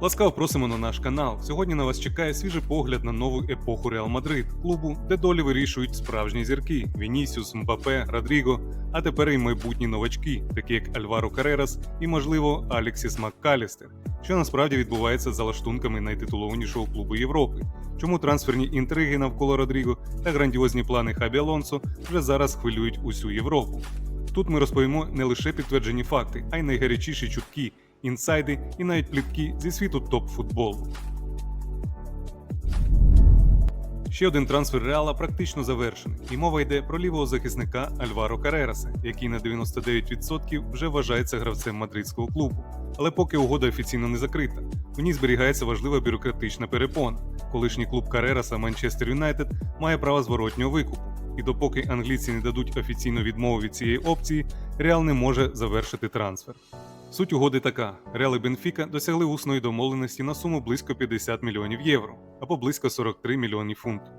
Ласкаво просимо на наш канал. Сьогодні на вас чекає свіжий погляд на нову епоху Реал Мадрид, клубу, де долі вирішують справжні зірки: Вінісіус, Мбапе, Родріго, а тепер і майбутні новачки, такі як Альваро Карерас і, можливо, Алексіс Маккалістер, що насправді відбувається за лаштунками найтитулованішого клубу Європи. Чому трансферні інтриги навколо Родріго та грандіозні плани Хабі Алонсо вже зараз хвилюють усю Європу. Тут ми розповімо не лише підтверджені факти, а й найгарячіші чутки, інсайди і навіть плітки зі світу топ-футболу. Ще один трансфер Реала практично завершений, і мова йде про лівого захисника Альваро Карераса, який на 99% вже вважається гравцем мадридського клубу. Але поки угода офіційно не закрита, у ній зберігається важлива бюрократична перепона. Колишній клуб Карераса Манчестер Юнайтед має право зворотнього викупу. І допоки англійці не дадуть офіційну відмову від цієї опції, Реал не може завершити трансфер. Суть угоди така: Реал і Бенфіка досягли усної домовленості на суму близько 50 мільйонів євро або близько 43 мільйони фунтів.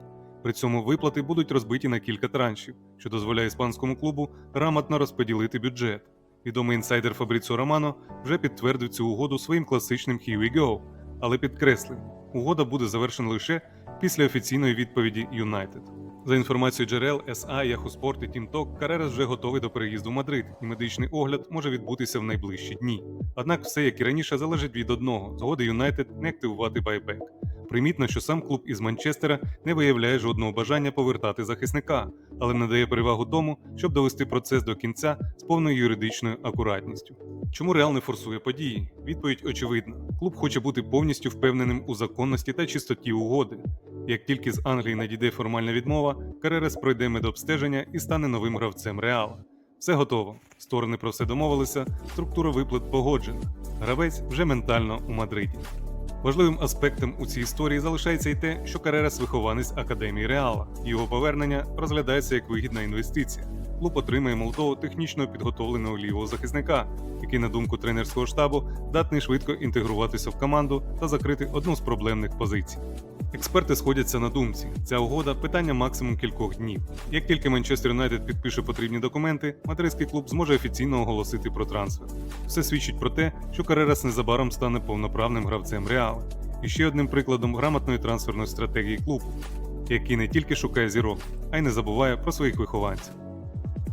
При цьому виплати будуть розбиті на кілька траншів, що дозволяє іспанському клубу грамотно розподілити бюджет. Відомий інсайдер Фабріцо Романо вже підтвердив цю угоду своїм класичним «Here we go», але підкреслив, угода буде завершена лише після офіційної відповіді Юнайтед. За інформацією джерел Yahoo Sport і TeamTalk, Карерас вже готовий до переїзду в Мадрид, і медичний огляд може відбутися в найближчі дні. Однак все, як і раніше, залежить від одного згоди Юнайтед не активувати байбек. Примітно, що сам клуб із Манчестера не виявляє жодного бажання повертати захисника, але надає перевагу тому, щоб довести процес до кінця з повною юридичною акуратністю. Чому Реал не форсує події? Відповідь очевидна: клуб хоче бути повністю впевненим у законності та чистоті угоди. Як тільки з Англії надійде формальна відмова, Каререс пройде медобстеження і стане новим гравцем Реала. Все готово. Сторони про все домовилися, структура виплат погоджена. Гравець вже ментально у Мадриді. Важливим аспектом у цій історії залишається й те, що Карерас вихованець Академії Реала, його повернення розглядається як вигідна інвестиція. Клуб отримає молодого технічно підготовленого лівого захисника, який, на думку тренерського штабу, здатний швидко інтегруватися в команду та закрити одну з проблемних позицій. Експерти сходяться на думці. Ця угода питання максимум кількох днів. Як тільки Манчестер Юнайтед підпише потрібні документи, мадридський клуб зможе офіційно оголосити про трансфер. Все свідчить про те, що Карерас незабаром стане повноправним гравцем Реала. І ще одним прикладом грамотної трансферної стратегії клубу, який не тільки шукає зірок, а й не забуває про своїх вихованців.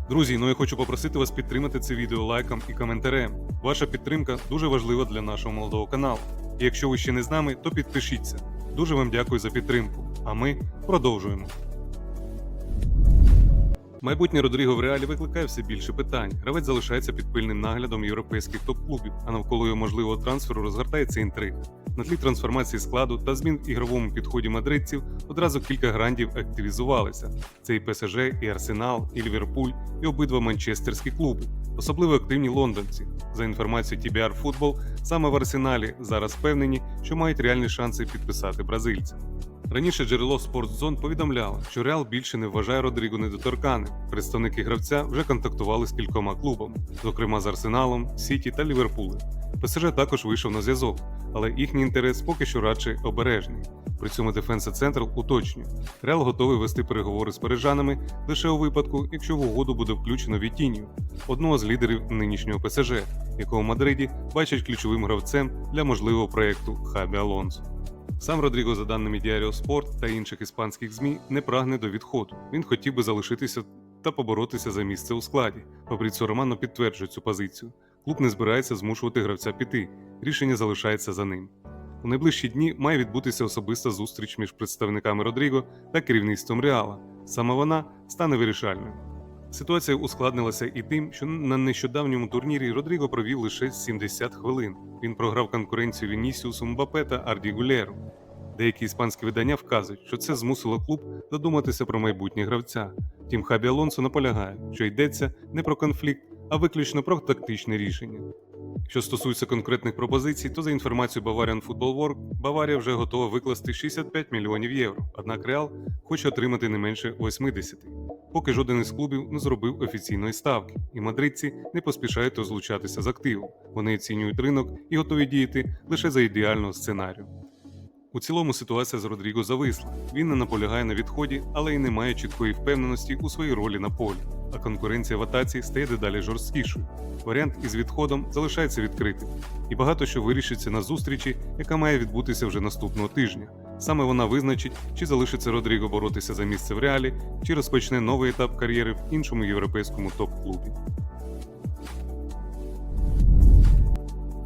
Друзі, ну я хочу попросити вас підтримати це відео лайком і коментарем. Ваша підтримка дуже важлива для нашого молодого каналу. І якщо ви ще не з нами, то підпишіться. Дуже вам дякую за підтримку. А ми продовжуємо. Майбутнє Родріго в реалі викликає все більше питань. Гравець залишається під пильним наглядом європейських топ-клубів, а навколо його можливого трансферу розгортається інтрига. На тлі трансформації складу та змін в ігровому підході мадридців одразу кілька грандів активізувалися: це і ПСЖ, і Арсенал, і Ліверпуль, і обидва манчестерські клуби, особливо активні лондонці. За інформацією TBR Football, саме в Арсеналі зараз впевнені, що мають реальні шанси підписати бразильця. Раніше джерело Sportzone повідомляло, що Реал більше не вважає Родріго недоторканим. Представники гравця вже контактували з кількома клубами, зокрема з Арсеналом, Сіті та Ліверпулем. ПСЖ також вийшов на зв'язок, але їхній інтерес поки що радше обережний. При цьому Defensa Central уточнює, Реал готовий вести переговори з парижанами лише у випадку, якщо в угоду буде включено Вітінію, одного з лідерів нинішнього ПСЖ, якого в Мадриді бачать ключовим гравцем для можливого проєкту Хабі Алонсо. Сам Родріго, за даними Діаріо Спорт та інших іспанських ЗМІ, не прагне до відходу. Він хотів би залишитися та поборотися за місце у складі. Фабріцо Романо підтверджує цю позицію. Клуб не збирається змушувати гравця піти. Рішення залишається за ним. У найближчі дні має відбутися особиста зустріч між представниками Родріго та керівництвом Реала. Саме вона стане вирішальною. Ситуація ускладнилася і тим, що на нещодавньому турнірі Родріго провів лише 70 хвилин. Він програв конкуренцію Вінісіусу Мбапе та Арді Гулєру. Деякі іспанські видання вказують, що це змусило клуб задуматися про майбутнє гравця. Втім, Хабі Алонсо наполягає, що йдеться не про конфлікт, а виключно про тактичне рішення. Що стосується конкретних пропозицій, то за інформацією Bavarian Football World, Баварія вже готова викласти 65 мільйонів євро, однак Реал хоче отримати не менше 80. Поки жоден із клубів не зробив офіційної ставки, і мадридці не поспішають розлучатися з активом. Вони оцінюють ринок і готові діяти лише за ідеального сценарію. У цілому ситуація з Родріго зависла. Він не наполягає на відході, але й не має чіткої впевненості у своїй ролі на полі. А конкуренція в атаці стає дедалі жорсткішою. Варіант із відходом залишається відкритим, і багато що вирішиться на зустрічі, яка має відбутися вже наступного тижня. Саме вона визначить, чи залишиться Родріго боротися за місце в реалі, чи розпочне новий етап кар'єри в іншому європейському топ-клубі.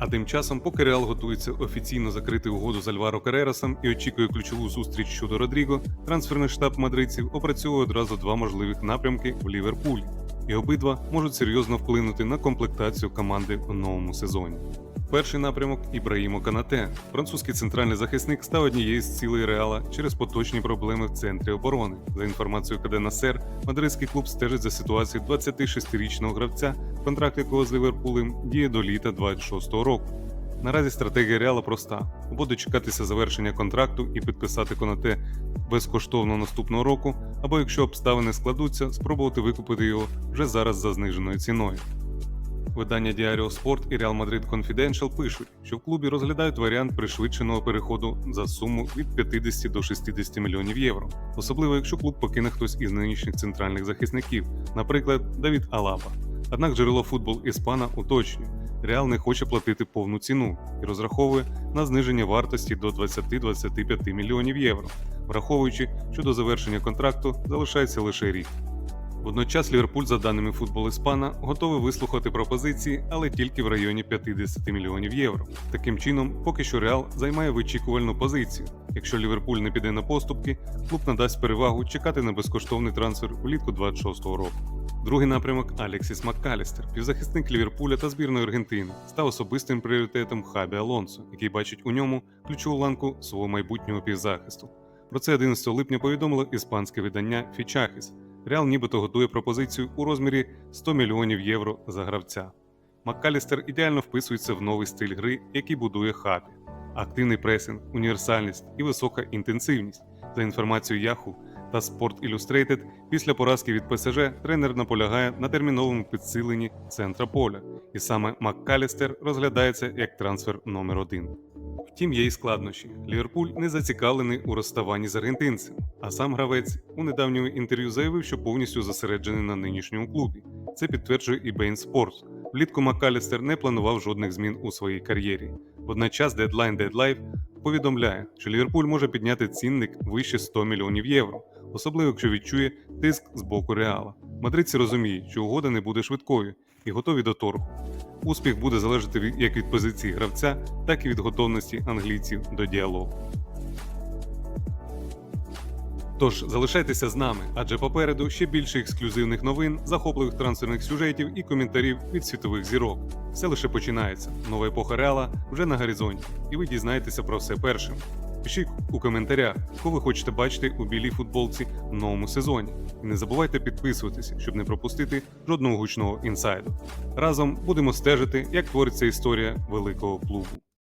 А тим часом, поки Реал готується офіційно закрити угоду з Альваро Карерасом і очікує ключову зустріч щодо Родріго, трансферний штаб мадридців опрацьовує одразу два можливих напрямки в Ліверпуль, і обидва можуть серйозно вплинути на комплектацію команди у новому сезоні. Перший напрямок Ібраїмо Канате. Французький центральний захисник став однією з цілей Реала через поточні проблеми в центрі оборони. За інформацією КД Насер, мадридський клуб стежить за ситуацією 26-річного гравця, контракт якого з Ліверпулем діє до літа 26-го року. Наразі стратегія Реала проста: або дочекатися завершення контракту і підписати Конате безкоштовно наступного року, або якщо обставини складуться, спробувати викупити його вже зараз за зниженою ціною. Видання Diario Sport і Real Madrid Confidential пишуть, що в клубі розглядають варіант пришвидшеного переходу за суму від 50 до 60 мільйонів євро, особливо якщо клуб покине хтось із нинішніх центральних захисників, наприклад, Давід Алаба. Однак джерело футбол Іспана уточнює, Реал не хоче платити повну ціну і розраховує на зниження вартості до 20-25 мільйонів євро, враховуючи, що до завершення контракту залишається лише рік. Водночас Ліверпуль, за даними футбол Іспана, готовий вислухати пропозиції, але тільки в районі 50 мільйонів євро. Таким чином, поки що Реал займає вичікувальну позицію. Якщо Ліверпуль не піде на поступки, клуб надасть перевагу чекати на безкоштовний трансфер улітку 26-го року. Другий напрямок Алексіс Маккалістер, півзахисник Ліверпуля та збірної Аргентини, став особистим пріоритетом Хабі Алонсо, який бачить у ньому ключову ланку свого майбутнього півзахисту. Про це 11 липня повідомило іспанське видання Фічахіс. Реал нібито готує пропозицію у розмірі 100 мільйонів євро за гравця. Маккалістер ідеально вписується в новий стиль гри, який будує хабі. Активний пресинг, універсальність і висока інтенсивність. За інформацією Yahoo та Sport Illustrated, після поразки від ПСЖ тренер наполягає на терміновому підсиленні центра поля, і саме Маккалістер розглядається як трансфер номер один. Втім, є й складнощі. Ліверпуль не зацікавлений у розставанні з аргентинцем, а сам гравець у недавньому інтерв'ю заявив, що повністю зосереджений на нинішньому клубі. Це підтверджує і Бейн Спортс. Влітку Маккалістер не планував жодних змін у своїй кар'єрі. Водночас Deadline Dead Life повідомляє, що Ліверпуль може підняти цінник вище 100 мільйонів євро, особливо якщо відчує тиск з боку Реала. Мадридці розуміють, що угода не буде швидкою і готові до торгу. Успіх буде залежати від- як від позиції гравця, так і від готовності англійців до діалогу. Тож залишайтеся з нами, адже попереду ще більше ексклюзивних новин, захопливих трансферних сюжетів і коментарів від світових зірок. Все лише починається. Нова епоха Реала вже на горизонті, і ви дізнаєтеся про все першим. Пишіть у коментарях, кого ви хочете бачити у білій футболці в новому сезоні. І не забувайте підписуватися, щоб не пропустити жодного гучного інсайду. Разом будемо стежити, як твориться історія великого клубу.